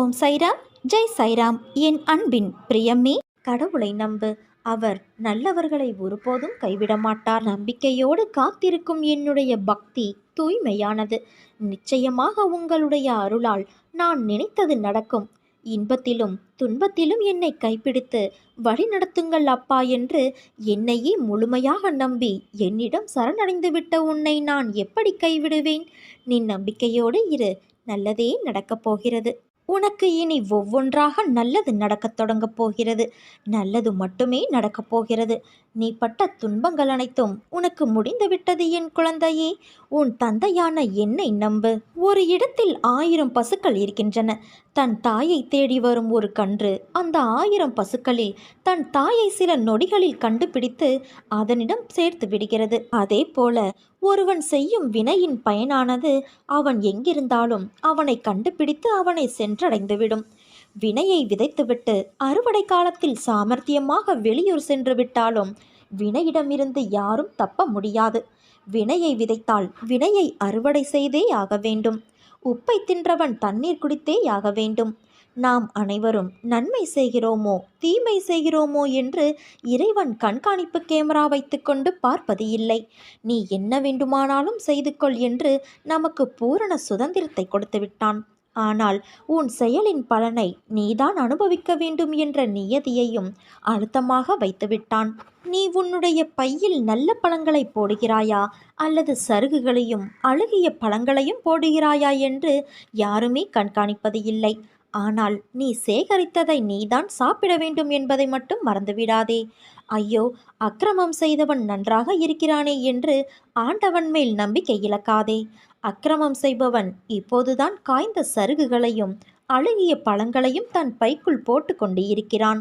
ஓம் சைராம் ஜெய் சைராம். என் அன்பின் பிரியமே கடவுளை நம்பு. அவர் நல்லவர்களை ஒருபோதும் கைவிட மாட்டார். நம்பிக்கையோடு காத்திருக்கும் என்னுடைய பக்தி தூய்மையானது. நிச்சயமாக உங்களுடைய அருளால் நான் நினைத்தது நடக்கும். இன்பத்திலும் துன்பத்திலும் என்னை கைப்பிடித்து வழிநடத்துங்கள் அப்பா என்று என்னையே முழுமையாக நம்பி என்னிடம் சரணடைந்து விட்ட உன்னை நான் எப்படி கைவிடுவேன்? நீ நம்பிக்கையோடு இரு. நல்லதே நடக்கப் போகிறது. உனக்கு இனி ஒவ்வொன்றாக நல்லது நடக்கத் தொடங்கப் போகிறது. நல்லது மட்டுமே நடக்கப் போகிறது. நீ பட்ட துன்பங்கள் அனைத்தும் உனக்கு முடிந்துவிட்டது என் குழந்தையே. உன் தந்தையான என்னை நம்பு. ஒரு இடத்தில் ஆயிரம் பசுக்கள் இருக்கின்றன. தன் தாயை தேடி வரும் ஒரு கன்று அந்த ஆயிரம் பசுக்களில் தன் தாயை சில நொடிகளில் கண்டுபிடித்து அதனிடம் சேர்த்து விடுகிறது. அதே போல ஒருவன் செய்யும் வினையின் பயனானது அவன் எங்கிருந்தாலும் அவனை கண்டுபிடித்து அவனை சென்றடைந்துவிடும். வினையை விதைத்துவிட்டு அறுவடை காலத்தில் சாமர்த்தியமாக வெளியூர் சென்று விட்டாலும் வினையிடமிருந்து யாரும் தப்ப முடியாது. வினையை விதைத்தால் வினையை அறுவடை செய்தே ஆக வேண்டும். உப்பை தின்றவன் தண்ணீர் குடித்தேயாக வேண்டும். நாம் அனைவரும் நன்மை செய்கிறோமோ தீமை செய்கிறோமோ என்று இறைவன் கண்காணிப்பு கேமரா வைத்துக்கொண்டு பார்ப்பது இல்லை. நீ என்ன வேண்டுமானாலும் செய்து கொள் என்று நமக்கு பூரண சுதந்திரத்தை கொடுத்து விட்டான் ஆனால் உன் செயலின் பலனை நீதான் அனுபவிக்க வேண்டும் என்ற நியதியையும் அழுத்தமாக வைத்துவிட்டான். நீ உன்னுடைய பையில் நல்ல பழங்களை போடுகிறாயா? அல்லது சருகுகளையும் அழுகிய பழங்களையும் போடுகிறாயா என்று யாருமே கண்காணிப்பது இல்லை. ஆனால் நீ சேகரித்ததை நீதான் சாப்பிட வேண்டும் என்பதை மட்டும் மறந்துவிடாதே. ஐயோ அக்கிரமம் செய்தவன் நன்றாக இருக்கிறானே என்று ஆண்டவன் மேல் நம்பிக்கை இழக்காதே. அக்கிரமம் செய்பவன் இப்போதுதான் காய்ந்த சருகுகளையும் அழுகிய பழங்களையும் தன் பைக்குள் போட்டு கொண்டு இருக்கிறான்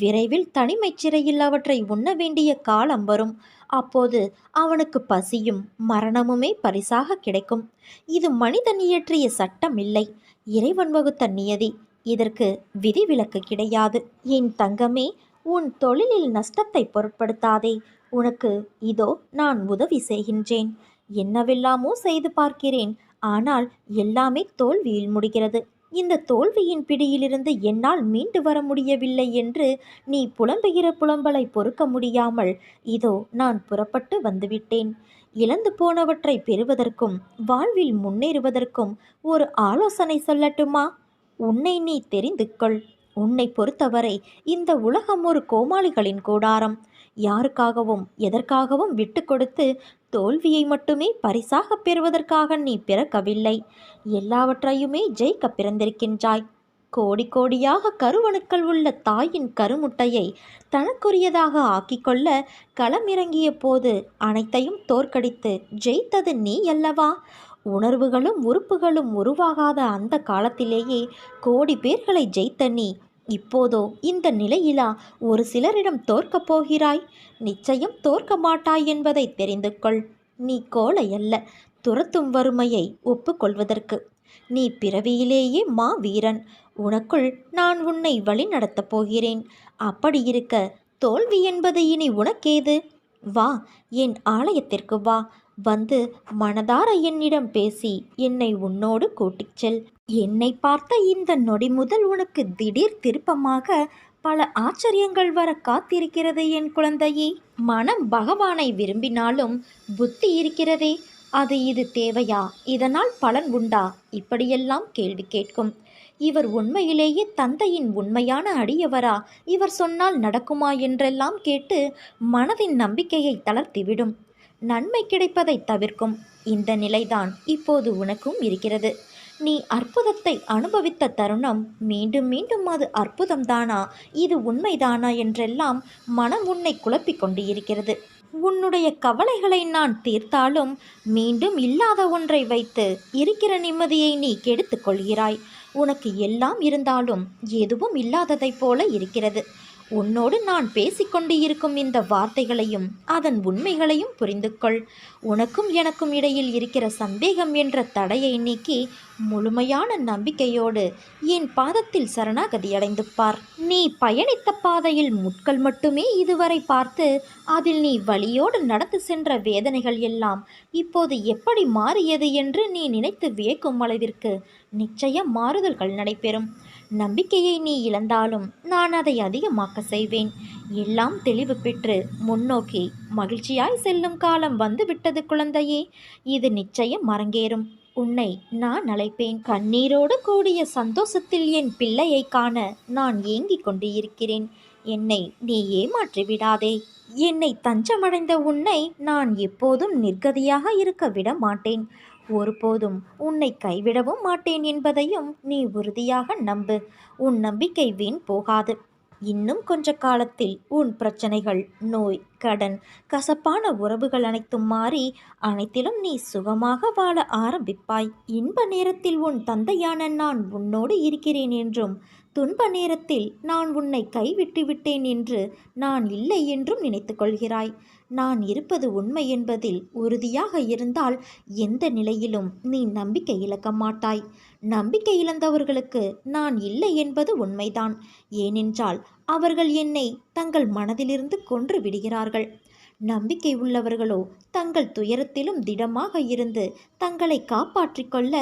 விரைவில் தனிமைச் சிறையில் அவற்றை உண்ண வேண்டிய காலம் வரும். அப்போது அவனுக்கு பசியும் மரணமுமே பரிசாக கிடைக்கும். இது மனிதன் இயற்றிய சட்டம் இல்லை. இறைவன் வகுத்த நியதி. இதற்கு விதிவிலக்கு கிடையாது. என் தங்கமே உன் தொழிலில் நஷ்டத்தை பொருட்படுத்தாதே. உனக்கு இதோ நான் உதவி செய்கின்றேன். என்னவெல்லாமோ செய்து பார்க்கிறேன். ஆனால் எல்லாமே தோல்வியில் முடிகிறது. இந்த தோல்வியின் பிடியிலிருந்து என்னால் மீண்டு வர முடியவில்லை என்று நீ புலம்புகிற புலம்பலை பொறுக்க முடியாமல் இதோ நான் புறப்பட்டு வந்துவிட்டேன். இழந்து போனவற்றை பெறுவதற்கும் வாழ்வில் முன்னேறுவதற்கும் ஒரு ஆலோசனை சொல்லட்டுமா? உன்னை நீ தெரிந்து கொள். உன்னை பொறுத்தவரை இந்த உலகம் ஒரு கோமாளிகளின் கூடாரம். யாருக்காகவும் எதற்காகவும் விட்டு கொடுத்து தோல்வியை மட்டுமே பரிசாக பெறுவதற்காக நீ பிறக்கவில்லை. எல்லாவற்றையுமே ஜெயிக்க பிறந்திருக்கின்றாய். கோடி கோடியாக கருவணுக்கள் உள்ள தாயின் கருமுட்டையை தனக்குரியதாக ஆக்கிக்கொள்ள களமிறங்கிய போது அனைத்தையும் தோற்கடித்து ஜெயித்தது நீ அல்லவா? உணர்வுகளும் உறுப்புகளும் உருவாகாத அந்த காலத்திலேயே கோடி பேர்களை ஜெயித்த நீ இப்போதோ இந்த நிலையிலா ஒரு சிலரிடம் தோற்கப் போகிறாய்? நிச்சயம் தோற்க மாட்டாய் என்பதை தெரிந்து கொள் நீ கோலை அல்ல துரத்தும் வறுமையை ஒப்புக்கொள்வதற்கு. நீ பிறவியிலேயே மா வீரன் உனக்குள் நான் உன்னை வழி நடத்தப் போகிறேன். அப்படி இருக்க தோல்வி என்பது இனி உனக்கேது? வா என் ஆலயத்திற்கு வா. வந்து மனதார என்னிடம் பேசி என்னை உன்னோடு கூட்டிச் செல். என்னை பார்த்த இந்த நொடி முதல் உனக்கு திடீர் திருப்பமாக பல ஆச்சரியங்கள் வர காத்திருக்கிறது என் குழந்தையே. மனம் பகவானை விரும்பினாலும் புத்தி இருக்கிறதே. அது இது தேவையா? இதனால் பலன் உண்டா? இப்படியெல்லாம் கேள்வி கேட்கும். இவர் உண்மையிலேயே தந்தையின் உண்மையான அடியவரா? இவர் சொன்னால் நடக்குமா என்றெல்லாம் கேட்டு மனதின் நம்பிக்கையை தளர்த்திவிடும். நன்மை கிடைப்பதை தவிர்க்கும். இந்த நிலைதான் இப்போது உனக்கும் இருக்கிறது. நீ அற்புதத்தை அனுபவித்த தருணம் மீண்டும் மீண்டும் அது அற்புதம்தானா? இது உண்மைதானா என்றெல்லாம் மனம் உன்னை குழப்பிக் கொண்டு இருக்கிறது உன்னுடைய கவலைகளை நான் தீர்த்தாலும் மீண்டும் இல்லாத ஒன்றை வைத்து இருக்கிற நிம்மதியை நீ கெடுத்துக் கொள்கிறாய். உனக்கு எல்லாம் இருந்தாலும் எதுவும் இல்லாததைப் போல இருக்கிறது. உன்னோடு நான் பேசிக்கொண்டு இருக்கும் இந்த வார்த்தைகளையும் அதன் உண்மைகளையும் புரிந்து கொள் உனக்கும் எனக்கும் இடையில் இருக்கிற சந்தேகம் என்ற தடையை நீக்கி முழுமையான நம்பிக்கையோடு என் பாதத்தில் சரணாகதி அடைந்து பார் நீ பயணித்த பாதையில் முட்கள் மட்டுமே இதுவரை பார்த்து அதில் நீ வழியோடு நடந்து சென்ற வேதனைகள் எல்லாம் இப்போது எப்படி மாறியது என்று நீ நினைத்து வியக்கும் அளவிற்கு நிச்சயம் மாறுதல்கள் நடைபெறும். நம்பிக்கையை நீ இழந்தாலும் நான் அதை அதிகமாக்க செய்வேன். எல்லாம் தெளிவு பெற்று முன்னோக்கி மகிழ்ச்சியாய் செல்லும் காலம் வந்துவிட்டது குழந்தையே. இது நிச்சயம் அரங்கேறும். உன்னை நான் அழைப்பேன். கண்ணீரோடு கூடிய சந்தோஷத்தில் என் பிள்ளையை காண நான் ஏங்கிக் கொண்டு இருக்கிறேன் என்னை நீ ஏமாற்றி விடாதே. என்னை தஞ்சமடைந்த உன்னை நான் எப்போதும் நிர்கதியாக இருக்க விட மாட்டேன். ஒருபோதும் உன்னை கைவிடவும் மாட்டேன் என்பதையும் நீ உறுதியாக நம்பு. உன் நம்பிக்கை வீண் போகாது. இன்னும் கொஞ்ச காலத்தில் உன் பிரச்சனைகள் நோய் கடன். கசப்பான உறவுகள் அனைத்தும் மாறி அனைத்திலும் நீ சுகமாக வாழ ஆரம்பிப்பாய். இன்ப நேரத்தில் உன் தந்தையான நான் உன்னோடு இருக்கிறேன் என்றும் துன்ப நேரத்தில் நான் உன்னை கைவிட்டு விட்டேன் என்று நான் இல்லை என்றும் நினைத்து கொள்கிறாய். நான் இருப்பது உண்மை என்பதில் உறுதியாக இருந்தால் எந்த நிலையிலும் நீ நம்பிக்கை இழக்க மாட்டாய். நம்பிக்கை இழந்தவர்களுக்கு நான் இல்லை என்பது உண்மைதான். ஏனென்றால் அவர்கள் என்னை தங்கள் மனதிலிருந்து கொன்று விடுகிறார்கள். நம்பிக்கை உள்ளவர்களோ தங்கள் துயரத்திலும் திடமாக இருந்து தங்களை காப்பாற்றிக் கொள்ள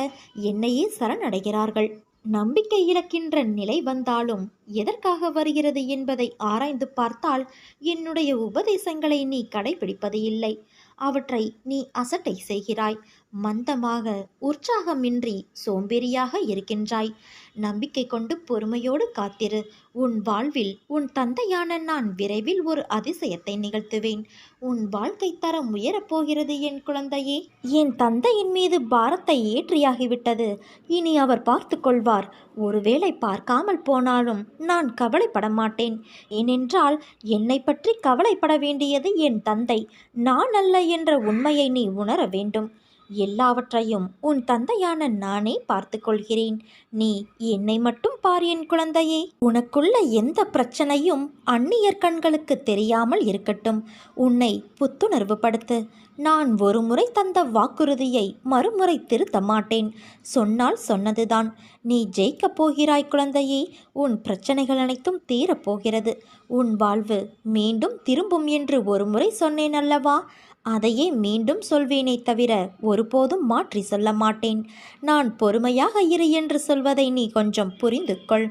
என்னையே சரணடைகிறார்கள். நம்பிக்கை இழக்கின்ற நிலை வந்தாலும் எதற்காக வருகிறது என்பதை ஆராய்ந்து பார்த்தால் என்னுடைய உபதேசங்களை நீ கடைபிடிப்பது இல்லை. அவற்றை நீ அசட்டை செய்கிறாய். மந்தமாக உற்சாகமின்றி சோம்பேறியாக இருக்கின்றாய். நம்பிக்கை கொண்டு பொறுமையோடு காத்திரு. உன் வாழ்வில் உன் தந்தையான நான் விரைவில் ஒரு அதிசயத்தை நிகழ்த்துவேன். உன் வாழ்க்கை தரம் உயரப்போகிறது என் குழந்தையே. என் தந்தையின் மீது பாரத்தை ஏற்றியாகிவிட்டது. இனி அவர் பார்த்து கொள்வார். ஒருவேளை பார்க்காமல் போனாலும் நான் கவலைப்பட மாட்டேன். ஏனென்றால் என்னை பற்றி கவலைப்பட வேண்டியது என் தந்தை. நான் அல்ல என்ற உண்மையை நீ உணர வேண்டும். எல்லாவற்றையும் உன் தந்தையான நானே பார்த்து கொள்கிறேன் நீ என்னை மட்டும் பார் என் குழந்தையே. உனக்குள்ள எந்த பிரச்சனையும் அந்நியர் கண்களுக்கு தெரியாமல் இருக்கட்டும். உன்னை புத்துணர்வு படுத்து நான் ஒரு முறை தந்த வாக்குறுதியை மறுமுறை திருத்த மாட்டேன். சொன்னால் சொன்னதுதான். நீ ஜெயிக்கப் போகிறாய் குழந்தையே. உன் பிரச்சனைகள் அனைத்தும் தீரப்போகிறது உன் வாழ்வு மீண்டும் திரும்பும் என்று ஒரு முறை சொன்னேன் அல்லவா? அதையே மீண்டும் சொல்வேனே தவிர ஒருபோதும் மாற்றி சொல்ல மாட்டேன். நான் பொறுமையாக இரு என்று சொல்வதை நீ கொஞ்சம் புரிந்து கொள்.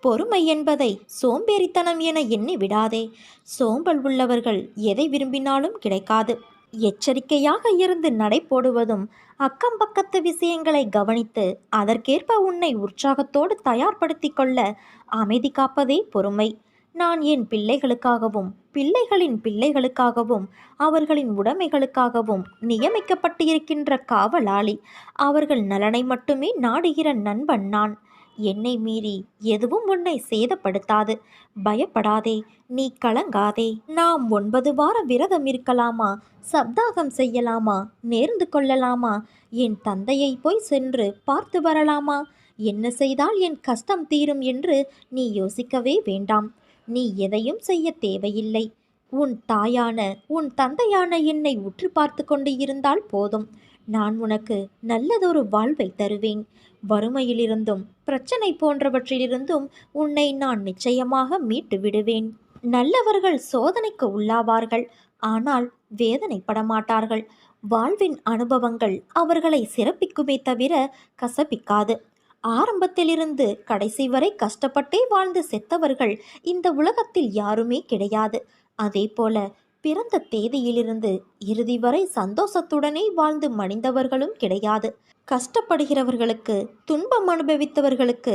பொறுமை என்பதை சோம்பேறித்தனம் என எண்ணி விடாதே. சோம்பல் உள்ளவர்கள் எதை விரும்பினாலும் கிடைக்காது. எச்சரிக்கையாக இருந்து நடை போடுவதும் அக்கம் பக்கத்து விஷயங்களை கவனித்து அதற்கேற்ப உன்னை உற்சாகத்தோடு தயார்படுத்தி கொள்ள அமைதி காப்பதே பொறுமை. நான் என் பிள்ளைகளுக்காகவும் பிள்ளைகளின் பிள்ளைகளுக்காகவும் அவர்களின் உடைமைகளுக்காகவும் நியமிக்கப்பட்டிருக்கின்ற காவலாளி அவர்கள் நலனை மட்டுமே நாடுகிற நண்பன் நான். என்னை மீறி எதுவும் உன்னை சேதப்படுத்தாது. பயப்படாதே நீ கலங்காதே. நாம் ஒன்பது வார விரதம் இருக்கலாமா? சப்தாகம் செய்யலாமா? நேர்ந்து கொள்ளலாமா? என் தந்தையை போய் சென்று பார்த்து வரலாமா? என்ன செய்தால் என் கஷ்டம் தீரும் என்று நீ யோசிக்கவே வேண்டாம். நீ எதையும் செய்ய தேவையில்லை. உன் தாயான உன் தந்தையான என்னை உற்று பார்த்து கொண்டு இருந்தால் போதும். நான் உனக்கு நல்லதொரு வாழ்வை தருவேன். வறுமையிலிருந்தும் பிரச்சனை போன்றவற்றிலிருந்தும் உன்னை நான் நிச்சயமாக மீட்டு விடுவேன். நல்லவர்கள் சோதனைக்கு உள்ளாவார்கள் ஆனால் வேதனைப்பட மாட்டார்கள். வாழ்வின் அனுபவங்கள் அவர்களை சிறப்பிக்குமே தவிர கசப்பிக்காது. ஆரம்பத்திலிருந்து கடைசி வரை கஷ்டப்பட்டே வாழ்ந்து செத்தவர்கள் இந்த உலகத்தில் யாருமே கிடையாது. அதே போல பிறந்த தேதியிலிருந்து இறுதி வரை சந்தோஷத்துடனே வாழ்ந்து மணிந்தவர்களும் கிடையாது. கஷ்டப்படுகிறவர்களுக்கு துன்பம் அனுபவித்தவர்களுக்கு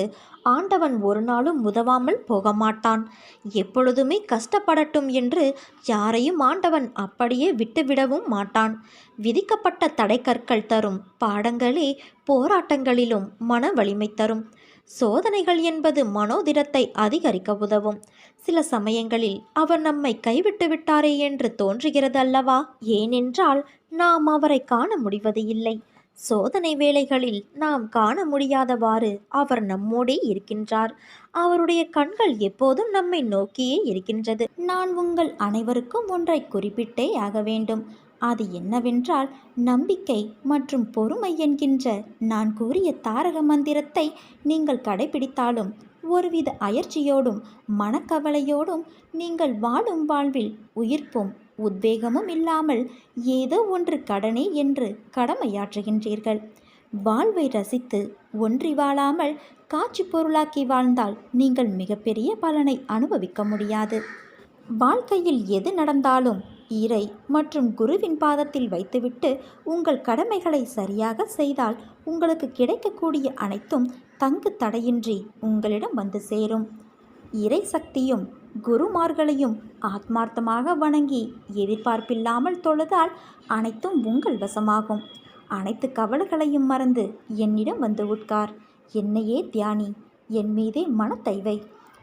ஆண்டவன் ஒரு நாளும் உதவாமல் போக மாட்டான் எப்பொழுதுமே கஷ்டப்படட்டும் என்று யாரையும் ஆண்டவன் அப்படியே விட்டுவிடவும் மாட்டான். விதிக்கப்பட்ட தடைக்கற்கள் தரும் பாடங்களே போராட்டங்களிலும் மன வலிமை தரும். சோதனைகள் என்பது மனோதிடத்தை அதிகரிக்க உதவும். சில சமயங்களில் அவர் நம்மை கைவிட்டு விட்டாரே என்று தோன்றுகிறது அல்லவா ஏனென்றால் நாம் அவரை காண முடிவது இல்லை. சோதனை வேளைகளில் நாம் காண முடியாதவாறு அவர் நம்மோடே இருக்கின்றார். அவருடைய கண்கள் எப்போதும் நம்மை நோக்கியே இருக்கின்றது. நான் உங்கள் அனைவருக்கும் ஒன்றை குறிப்பிட்டே ஆக வேண்டும். அது என்னவென்றால் நம்பிக்கை மற்றும் பொறுமை என்கின்ற நான் கூறிய தாரக மந்திரத்தை நீங்கள் கடைபிடித்தாலும் ஒருவித அயற்சியோடும் மனக்கவலையோடும் நீங்கள் வாழும் வாழ்வில் உயிர்ப்பும் உத்வேகமும் இல்லாமல் ஏதோ ஒன்று கடனே என்று கடமையாற்றுகின்றீர்கள். வாழ்வை ரசித்து ஒன்றி வாழாமல் காட்சி பொருளாக்கி வாழ்ந்தால் நீங்கள் மிகப்பெரிய பலனை அனுபவிக்க முடியாது. வாழ்க்கையில் எது நடந்தாலும் இறை மற்றும் குருவின் பாதத்தில் வைத்துவிட்டு உங்கள் கடமைகளை சரியாக செய்தால் உங்களுக்கு கிடைக்கக்கூடிய அனைத்தும் தங்கு தடையின்றி உங்களிடம் வந்து சேரும். இறை சக்தியும் குருமார்களையும் ஆத்மார்த்தமாக வணங்கி எதிர்பார்ப்பில்லாமல் தொழுதால் அனைத்தும் உங்கள் வசமாகும். அனைத்து கவலைகளையும் மறந்து என்னிடம் வந்து உட்கார். என்னையே தியானி. என் மீதே மனத்தைவை.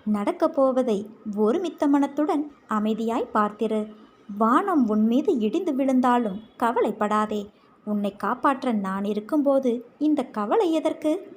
நடக்கப் போவதை ஒருமித்த மனத்துடன் அமைதியாய் பார்த்திரு. வானம் உன் மீது இடிந்து விழுந்தாலும் கவலைப்படாதே. உன்னை காப்பாற்ற நான் இருக்கும்போது இந்த கவலை எதற்கு?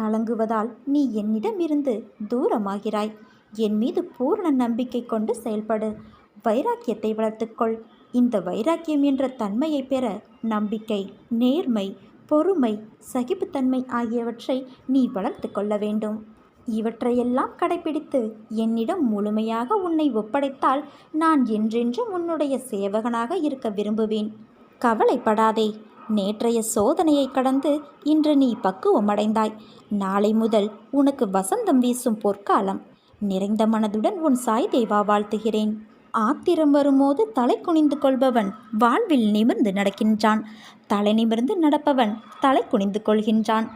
கலங்குவதால் நீ என்னிடமிருந்து தூரமாகிறாய். என் மீது பூர்ண நம்பிக்கை கொண்டு செயல்படு. வைராக்கியத்தை வளர்த்துக்கொள். இந்த வைராக்கியம் என்ற தன்மையை பெற நம்பிக்கை நேர்மை பொறுமை சகிப்புத்தன்மை ஆகியவற்றை நீ வளர்த்து கொள்ள வேண்டும். இவற்றையெல்லாம் கடைபிடித்து என்னிடம் முழுமையாக உன்னை ஒப்படைத்தால் நான் என்றென்றும் உன்னுடைய சேவகனாக இருக்க விரும்புவேன். கவலைப்படாதே. நேற்றைய சோதனையை கடந்து இன்று நீ பக்குவமடைந்தாய். நாளை முதல் உனக்கு வசந்தம் வீசும் பொற்காலம். நிறைந்த மனதுடன் உன் சாய் தேவா வாழ்த்துகிறேன். ஆத்திரம் வரும்போது தலை குனிந்து கொள்பவன் வாழ்வில் நிமிர்ந்து நடக்கின்றான். தலை நிமிர்ந்து நடப்பவன் தலை குனிந்து கொள்கின்றான்.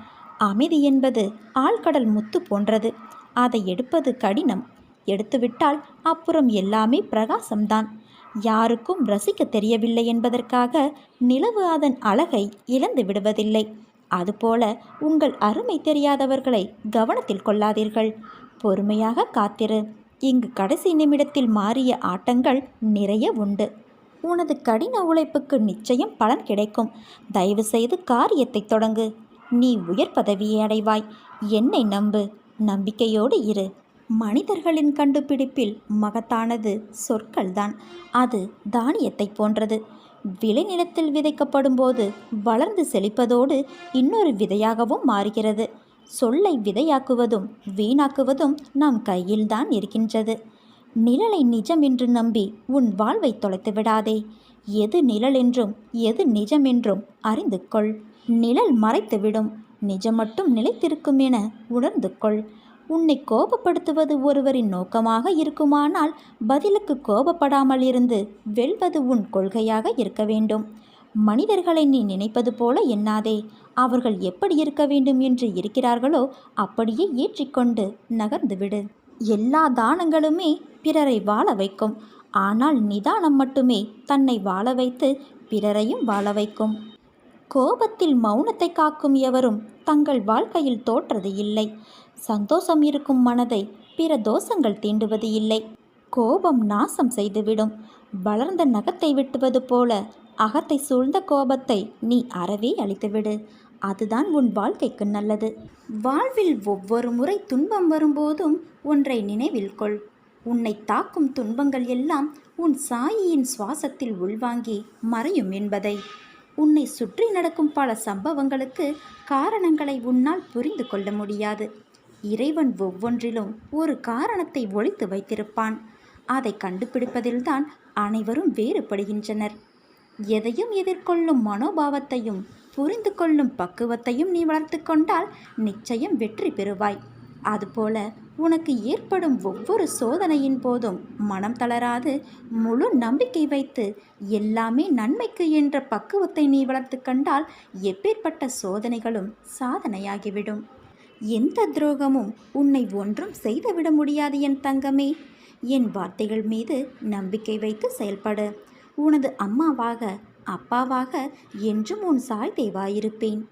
அமைதி என்பது ஆழ்கடல் முத்து போன்றது. அதை எடுப்பது கடினம். எடுத்துவிட்டால் அப்புறம் எல்லாமே பிரகாசம்தான். யாருக்கும் ரசிக்க தெரியவில்லை என்பதற்காக நிலவு அதன் அழகை இழந்து விடுவதில்லை. அதுபோல உங்கள் அருமை தெரியாதவர்களை கவனத்தில் கொள்ளாதீர்கள். பொறுமையாக காத்திரு. இங்கு கடைசி நிமிடத்தில் மாறிய ஆட்டங்கள் நிறைய உண்டு. உனது கடின உழைப்புக்கு நிச்சயம் பலன் கிடைக்கும். தயவு செய்து காரியத்தை தொடங்கு. நீ உயர் பதவியை அடைவாய். என்னை நம்பு. நம்பிக்கையோடு இரு. மனிதர்களின் கண்டுபிடிப்பில் மகத்தானது சொற்கள்தான். அது தானியத்தை போன்றது. விளைநிலத்தில் விதைக்கப்படும் போது வளர்ந்து செழிப்பதோடு இன்னொரு விதையாகவும் மாறுகிறது. சொல்லை விதையாக்குவதும் வீணாக்குவதும் நம் கையில்தான் இருக்கின்றது. நிழலை நிஜம் என்று நம்பி உன் வாழ்வை தொலைத்து விடாதே எது நிழல் என்றும் எது நிஜம் என்றும் அறிந்து கொள். நிழல் மறைத்துவிடும். நிஜம் மட்டும் நிலைத்திருக்கும் என உணர்ந்து கொள் உன்னை கோபப்படுத்துவது ஒருவரின் நோக்கமாக இருக்குமானால் பதிலுக்கு கோபப்படாமல் இருந்து வெல்வது உன் கொள்கையாக இருக்க வேண்டும். மனிதர்களை நீ நினைப்பது போல எண்ணாதே. அவர்கள் எப்படி இருக்க வேண்டும் என்று இருக்கிறார்களோ அப்படியே ஏற்றிக்கொண்டு நகர்ந்துவிடு. எல்லா தானங்களுமே பிறரை வாழ வைக்கும். ஆனால் நிதானம் மட்டுமே தன்னை வாழ வைத்து பிறரையும் வாழ வைக்கும். கோபத்தில் மௌனத்தை காக்கும் எவரும் தங்கள் வாழ்க்கையில் தோற்றது இல்லை. சந்தோஷம் இருக்கும் மனதை பிற தோஷங்கள் தீண்டுவது இல்லை. கோபம் நாசம் செய்துவிடும். வளர்ந்த நகத்தை வெட்டுவது போல அகத்தை சூழ்ந்த கோபத்தை நீ அறவே அழித்துவிடு. அதுதான் உன் வாழ்க்கைக்கு நல்லது. வாழ்வில் ஒவ்வொரு முறை துன்பம் வரும்போதும் ஒன்றை நினைவில் கொள். உன்னை தாக்கும் துன்பங்கள் எல்லாம் உன் சாயியின் சுவாசத்தில் உள்வாங்கி மறையும் என்பதை. உன்னை சுற்றி நடக்கும் பல சம்பவங்களுக்கு காரணங்களை உன்னால் புரிந்து கொள்ள முடியாது. இறைவன் ஒவ்வொன்றிலும் ஒரு காரணத்தை ஒழித்து வைத்திருப்பான். அதை கண்டுபிடிப்பதில்தான் அனைவரும் வேறுபடுகின்றனர். எதையும் எதிர்கொள்ளும் மனோபாவத்தையும் புரிந்து கொள்ளும் பக்குவத்தையும் நீ வளர்த்து கொண்டால் நிச்சயம் வெற்றி பெறுவாய். அதுபோல உனக்கு ஏற்படும் ஒவ்வொரு சோதனையின் போதும் மனம் தளராது முழு நம்பிக்கை வைத்து எல்லாமே நன்மைக்கு என்ற பக்குவத்தை நீ வளர்த்து கண்டால் எப்பேற்பட்ட சோதனைகளும் சாதனையாகிவிடும். எந்த துரோகமும் உன்னை ஒன்றும் செய்துவிட முடியாது என் தங்கமே. என் வார்த்தைகள் மீது நம்பிக்கை வைத்து செயல்படு. உனது அம்மாவாக அப்பாவாக என்றும் உன் சாய் தேவாயிருப்பேன்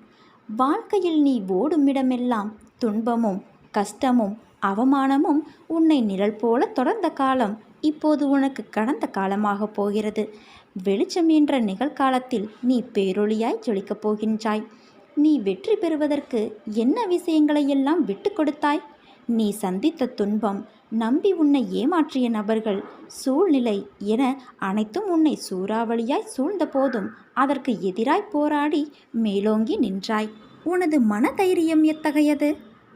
வாழ்க்கையில் நீ ஓடும் இடமெல்லாம் துன்பமும் கஷ்டமும் அவமானமும் உன்னை நிழல் போல தொடர்ந்த காலம் இப்போது உனக்கு கடந்த காலமாக போகிறது. வெளிச்சம் என்ற நிகழ்காலத்தில் நீ பேரொளியாய் ஜொலிக்கப் போகின்றாய். நீ வெற்றி பெறுவதற்கு என்ன விஷயங்களை எல்லாம் விட்டு கொடுத்தாய்? நீ சந்தித்த துன்பம் நம்பி உன்னை ஏமாற்றிய நபர்கள் சூழ்நிலை என அனைத்தும் உன்னை சூறாவளியாய் சூழ்ந்த போதும் அதற்கு எதிராய் போராடி மேலோங்கி நின்றாய். உனது மன தைரியம் எத்தகையது?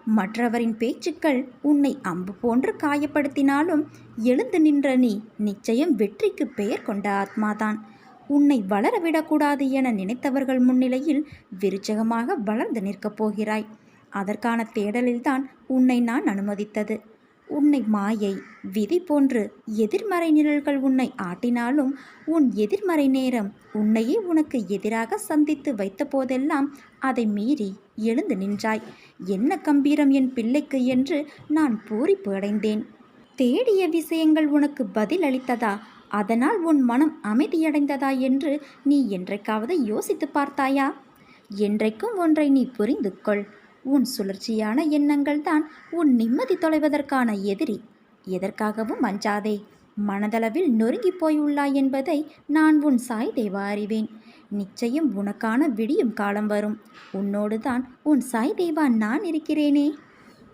மற்றவரின் பேச்சுக்கள் உன்னை அம்பு போன்று காயப்படுத்தினாலும் எழுந்து நின்ற நீ நிச்சயம் வெற்றிக்கு பெயர் கொண்ட ஆத்மாதான். உன்னை வளர விடக்கூடாது என நினைத்தவர்கள் முன்னிலையில் விருச்சகமாக வளர்ந்து நிற்கப் போகிறாய். அதற்கான தேடலில்தான் உன்னை நான் அனுமதித்தது. உன்னை மாயை விதி போன்று எதிர்மறை நிழல்கள் உன்னை ஆட்டினாலும் உன் எதிர்மறை நேரம் உன்னையே உனக்கு எதிராக சந்தித்து வைத்த போதெல்லாம் அதை மீறி எழுந்து நின்றாய். என்ன கம்பீரம் என் பிள்ளைக்கு? என்று நான் பூரிப்பு அடைந்தேன் தேடிய விஷயங்கள் உனக்கு பதில் அளித்ததா? அதனால் உன் மனம் அமைதியடைந்ததா என்று நீ என்றைக்காவது யோசித்து பார்த்தாயா? என்றைக்கும் ஒன்றை நீ புரிந்து கொள். உன் சுழற்சியான எண்ணங்கள் தான் உன் நிம்மதி தொலைவதற்கான எதிரி. எதற்காகவும் அஞ்சாதே. மனதளவில் நொறுங்கி போயுள்ளாய் என்பதை நான் உன் சாய் தேவா அறிவேன். நிச்சயம் உனக்கான விடியும் காலம் வரும். உன்னோடு தான் உன் சாய் தேவா நான் இருக்கிறேனே.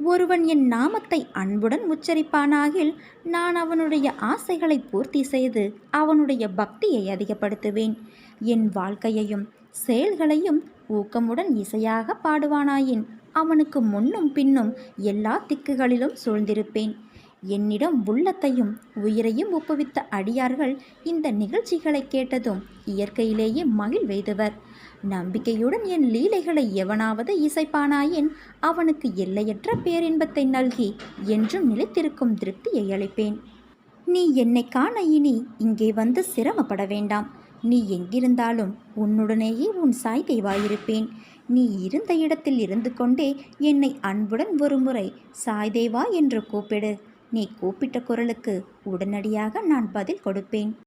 ஒருவன் என் நாமத்தை அன்புடன் உச்சரிப்பானாகில் நான் அவனுடைய ஆசைகளை பூர்த்தி செய்து அவனுடைய பக்தியை அதிகப்படுத்துவேன். என் வாழ்க்கையையும் செயல்களையும் ஊக்கமுடன் இசையாக பாடுவானாயின் அவனுக்கு முன்னும் பின்னும் எல்லா திக்குகளிலும் சூழ்ந்திருப்பேன். என்னிடம் உள்ளத்தையும் உயிரையும் ஒப்புவித்த அடியார்கள் இந்த நிகழ்ச்சிகளை கேட்டதும் இயற்கையிலேயே மகிழ்வெய்துவர். நம்பிக்கையுடன் என் லீலைகளை எவனாவது இசைப்பானாயின் அவனுக்கு எல்லையற்ற பேரின்பத்தை நல்கி என்றும் நிலைத்திருக்கும் திருப்தியை அளிப்பேன். நீ என்னை காண இனி இங்கே வந்து சிரமப்பட வேண்டாம். நீ எங்கிருந்தாலும் உன்னுடனேயே உன் சாய் தேவாயிருப்பேன். நீ இருந்த இடத்தில் இருந்து கொண்டே என்னை அன்புடன் ஒருமுறை சாய் தேவா என்று கூப்பிடு. நீ கூப்பிட்ட குரலுக்கு உடனடியாக நான் பதில் கொடுப்பேன்.